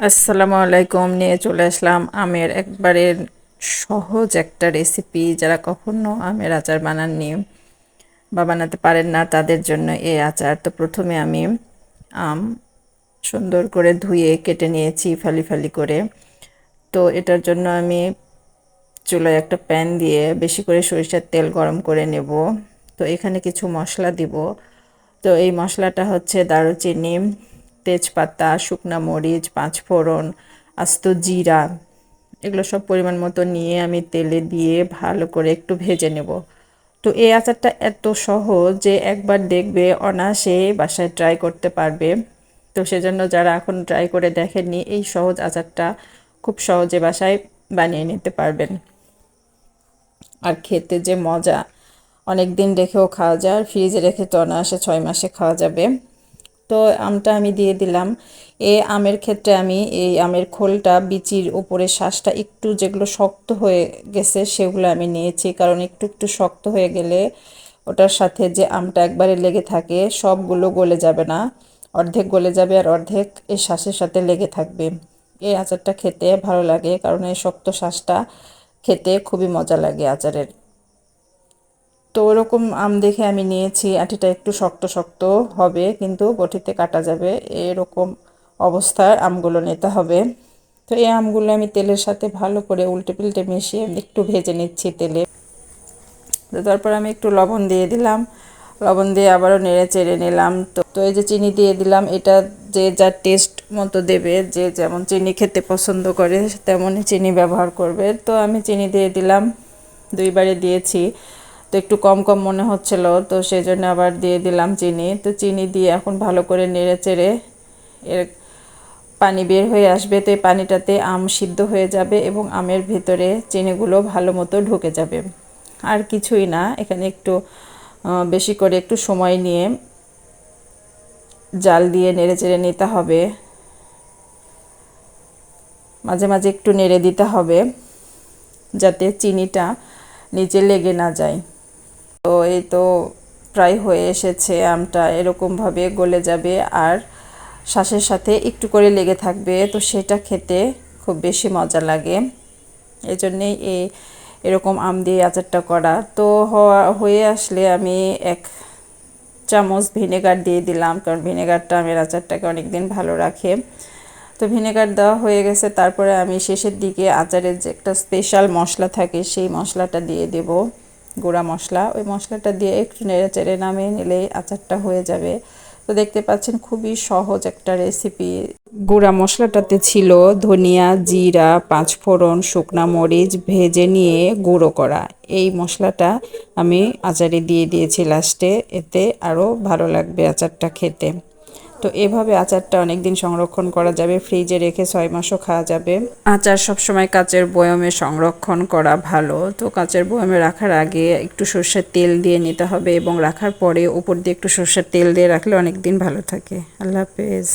আসসালামু আলাইকুম, নিয়ে চলে আসলাম আমের একবারে সহজ একটা রেসিপি যারা কখনো আমের আচার বানাননি বা বানাতে পারেন না তাদের জন্য এই আচার। তো প্রথমে আমি আম সুন্দর করে ধুয়ে কেটে নিয়েছি ফালি ফালি করে। তো এটার জন্য আমি চুলায় একটা প্যান দিয়ে বেশি করে সরিষার তেল গরম করে নেব। তো এখানে কিছু মশলা দিব। তো এই মশলাটা হচ্ছে দারুচিনি তেজপাতা, শুকনা মরিচ, পাঁচফোড়ন, আস্ত জিরা, এগুলো সব পরিমাণ মতো নিয়ে আমি তেলে দিয়ে ভালো করে একটু ভেজে নেব। তো এই আচারটা এত সহজ যে একবার দেখবে অনায়াসে বাসায় ট্রাই করতে পারবে। তো সেজন্য যারা এখন ট্রাই করে দেখেননি, এই সহজ আচারটা খুব সহজে বাসায় বানিয়ে নিতে পারবেন। আর খেতে যে মজা অনেক দিন রেখেও খাওয়া যায়, আর ফ্রিজে রেখে তো অনায়াসে ছয় মাসে খাওয়া যাবে। তো আমটা আমি দিয়ে দিলাম। এ আমের ক্ষেত্রে আমি এই আমের খোলটা বিচির উপরে শ্বাসটা একটু যেগুলো শক্ত হয়ে গেছে সেগুলো আমি নিয়েছি, কারণ একটু একটু শক্ত হয়ে গেলে ওটার সাথে যে আমটা একবারে লেগে থাকে সবগুলো গলে যাবে না। অর্ধেক গলে যাবে আর অর্ধেক এই শ্বাসের সাথে লেগে থাকবে। এই আচারটা খেতে ভালো লাগে, কারণ এই শক্ত শ্বাসটা খেতে খুবই মজা লাগে আচারের। তো ওরকম আম দেখে আমি নিয়েছি, আটিটা একটু শক্ত শক্ত হবে, কিন্তু বটিতে কাটা যাবে। এরকম অবস্থার আমগুলো নিতে হবে। তো এই আমগুলো আমি তেলের সাথে ভালো করে উল্টে পিল্টে মিশিয়ে একটু ভেজে নিচ্ছি তেলে। তো তারপর আমি একটু লবণ দিয়ে দিলাম। লবণ দিয়ে আবারও নেড়ে চেড়ে নিলাম। তো তো এই যে চিনি দিয়ে দিলাম, এটা যে যা টেস্ট মতো দেবে, যে যেমন চিনি খেতে পছন্দ করে, তেমনই চিনি ব্যবহার করবে। তো আমি চিনি দিয়ে দিলাম, দুইবারে দিয়েছি। তো একটু কম কম মনে হচ্ছিল, তো সেই জন্য আবার দিয়ে দিলাম চিনি। তো চিনি দিয়ে এখন ভালো করে নেড়ে চেড়ে এর পানি বের হয়ে আসবে, তো এই পানিটাতে আম সিদ্ধ হয়ে যাবে এবং আমের ভেতরে চিনিগুলো ভালো মতো ঢুকে যাবে। আর কিছুই না, এখানে একটু বেশি করে একটু সময় নিয়ে জাল দিয়ে নেড়ে চেড়ে নিতে হবে। মাঝে মাঝে একটু নেড়ে দিতে হবে, যাতে চিনিটা নিচে লেগে না যায়। তো এই তো প্রায় হয়ে এসেছে আমটা এরকমভাবে গলে যাবে আর শ্বাসের সাথে একটু করে লেগে থাকবে, তো সেটা খেতে খুব বেশি মজা লাগে। এই জন্যেই এই এরকম আম দিয়ে আচারটা করা। তো হয়ে আসলে আমি এক চামচ ভিনেগার দিয়ে দিলাম, কারণ ভিনেগারটা আমের আচারটাকে অনেক দিন ভালো রাখে। তো ভিনেগার দেওয়া হয়ে গেছে, তারপরে আমি শেষের দিকে আচারের যে একটা স্পেশাল মশলা থাকে, সেই মশলাটা দিয়ে দেব। গুঁড়া মশলা। ওই মশলাটা দিয়ে একটু নেড়ে চেড়ে নামিয়ে নিলেই আচারটা হয়ে যাবে। তো দেখতে পাচ্ছেন খুবই সহজ একটা রেসিপি গুঁড়া মশলাটাতে ছিল ধনিয়া, জিরা, পাঁচফোড়ন, শুকনা মরিচ ভেজে নিয়ে গুঁড়ো করা। এই মশলাটা আমি আচারে দিয়ে দিয়েছি লাস্টে এতে আরও ভালো লাগবে আচারটা খেতে। তো এভাবে আচারটা অনেকদিন সংরক্ষণ করা যাবে। ফ্রিজে রেখে ছয় মাসও খাওয়া যাবে। আচার সবসময় কাঁচের বয়মে সংরক্ষণ করা ভালো। তো কাঁচের বয়মে রাখার আগে একটু সর্ষের তেল দিয়ে নিতে হবে এবং রাখার পরে উপর দিয়ে একটু সর্ষের তেল দিয়ে রাখলে অনেকদিন ভালো থাকে। আল্লাহ হাফেজ।